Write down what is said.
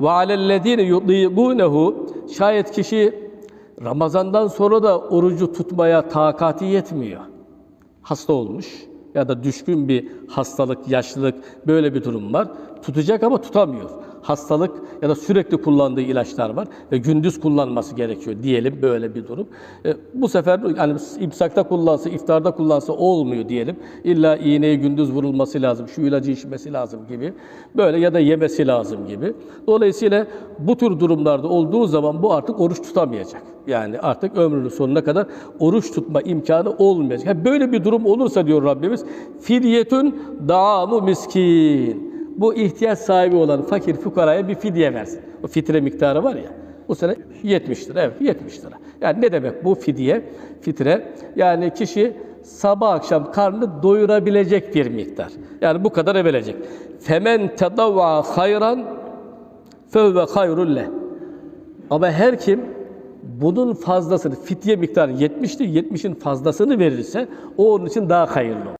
Ve alellezine yudîgûnehu şayet kişi Ramazandan sonra da orucu tutmaya takati yetmiyor. Hasta olmuş ya da düşkün bir hastalık, yaşlılık böyle bir durum var. Tutacak ama tutamıyor. Hastalık ya da sürekli kullandığı ilaçlar var ve gündüz kullanması gerekiyor diyelim böyle bir durum. E, bu sefer yani imsakta kullansa, iftarda kullansa olmuyor diyelim. İlla iğneyi gündüz vurulması lazım, şu ilacı içmesi lazım gibi. Böyle ya da yemesi lazım gibi. Dolayısıyla bu tür durumlarda olduğu zaman bu artık oruç tutamayacak. Yani artık ömrünün sonuna kadar oruç tutma imkanı olmayacak. Yani böyle bir durum olursa diyor Rabbimiz, fidyetün da'amu miskin. Bu ihtiyaç sahibi olan fakir fukaraya bir fidye versin. O fitre miktarı var ya, bu sene 70 lira, evet 70 lira. Yani ne demek bu fidye? Fitre, yani kişi sabah akşam karnını doyurabilecek bir miktar. Yani bu kadar verecek. Femen tedavva hayran fevve hayrul leh. Ama her kim bunun fazlasını, fidye miktarı 70'ti, 70'in fazlasını verirse o onun için daha hayırlı olur.